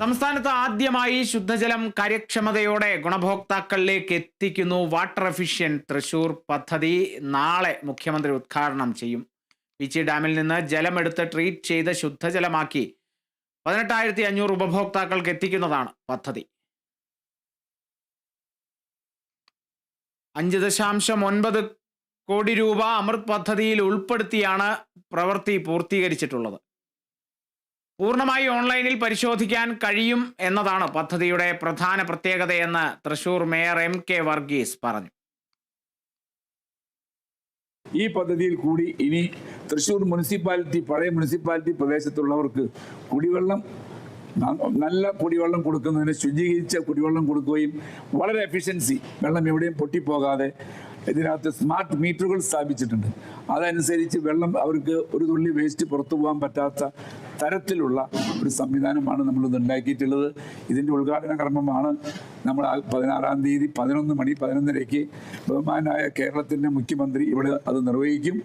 സംസ്ഥാനത്ത് ആദ്യമായി ശുദ്ധജലം കാര്യക്ഷമതയോടെ ഗുണഭോക്താക്കളിലേക്ക് എത്തിക്കുന്നു വാട്ടർ എഫിഷ്യൻ തൃശൂർ പദ്ധതി. നാളെ മുഖ്യമന്ത്രി ഉദ്ഘാടനം ചെയ്യും. വിച്ചി ഡാമിൽ നിന്ന് ജലമെടുത്ത് ട്രീറ്റ് ചെയ്ത് ശുദ്ധജലമാക്കി പതിനെട്ടായിരത്തി അഞ്ഞൂറ് ഉപഭോക്താക്കൾക്ക് എത്തിക്കുന്നതാണ് പദ്ധതി. അഞ്ച് ദശാംശം ഒൻപത് കോടി രൂപ അമൃത് പദ്ധതിയിൽ ഉൾപ്പെടുത്തിയാണ് പ്രവൃത്തി പൂർത്തീകരിച്ചിട്ടുള്ളത്. പൂർണമായി ഓൺലൈനിൽ പരിശോധിക്കാൻ കഴിയും എന്നതാണ് പദ്ധതിയുടെ പ്രധാന പ്രത്യേകതയെന്ന് Thrissur mayor M K Varghese പറഞ്ഞു. ഈ പദ്ധതിയിൽ കൂടി ഇനി തൃശൂർ മുനിസിപ്പാലിറ്റി പഴയ മുനിസിപ്പാലിറ്റി പ്രദേശത്തുള്ളവർക്ക് കുടിവെള്ളം നല്ല കുടിവെള്ളം കൊടുക്കുന്നതിന് ശുചീകരിച്ച കുടിവെള്ളം കൊടുക്കുകയും വളരെ എഫിഷ്യൻസി വെള്ളം എവിടെയും പൊട്ടിപ്പോകാതെ ഇതിനകത്ത് സ്മാർട്ട് മീറ്ററുകൾ സ്ഥാപിച്ചിട്ടുണ്ട്. അതനുസരിച്ച് വെള്ളം അവർക്ക് ഒരു തുള്ളി വേസ്റ്റ് പുറത്തു പോകാൻ പറ്റാത്ത തരത്തിലുള്ള ഒരു സംവിധാനമാണ് നമ്മളിത് ഉണ്ടാക്കിയിട്ടുള്ളത്. ഇതിന്റെ ഉദ്ഘാടന കർമ്മമാണ് നമ്മൾ പതിനാറാം തീയതി പതിനൊന്ന് മണി പതിനൊന്നരയ്ക്ക് ബഹുമാനായ കേരളത്തിന്റെ മുഖ്യമന്ത്രി ഇവിടെ അത് നിർവഹിക്കും.